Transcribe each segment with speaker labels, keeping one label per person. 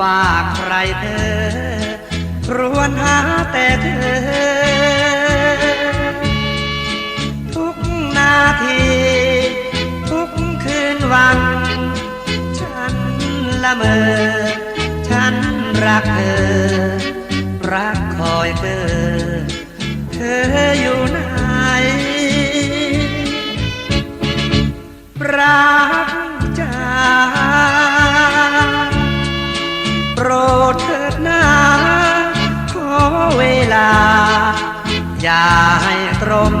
Speaker 1: ว่าใครเธอรวนหาแต่เธอ ทุกนาที ทุกคืนวัน ฉันละเมอ ฉันรักเธอ ดเถิดนาขอเวลา อย่าให้ตรง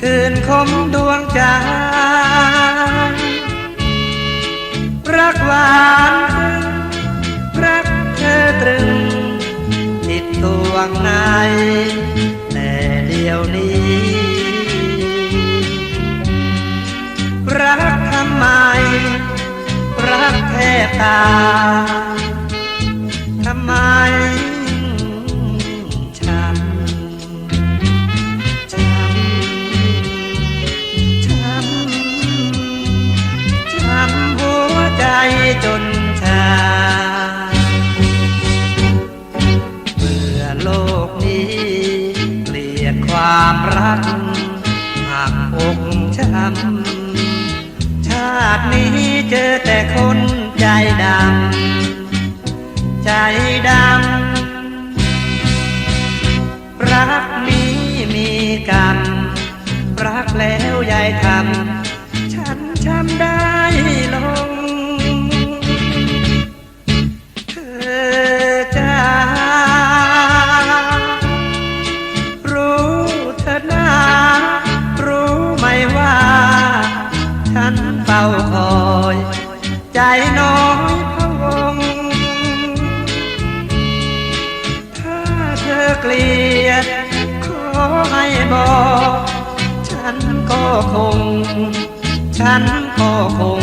Speaker 1: คืนคมดวงใจรักหวานรักเธอตรึง ติดตวงในแต่เดียวนี้ รักทำไม รักแค่ตา จจนชาเมื่อโลกนี้เกลียดความรักหักอกช้ำชาตินี้เจอแต่คนใจดำใจดำรักนี้มีกรรมรักแล้วยายทำ ใจน้อยพะวง ถ้าเธอเกลียด ขอให้บอก ฉันก็คง ฉันก็คง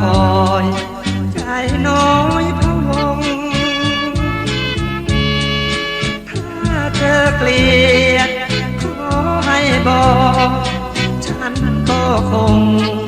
Speaker 1: คอยใจน้อยพะวง ถ้าเธอเกลียดขอให้บอก ฉันก็คงฉันก็คง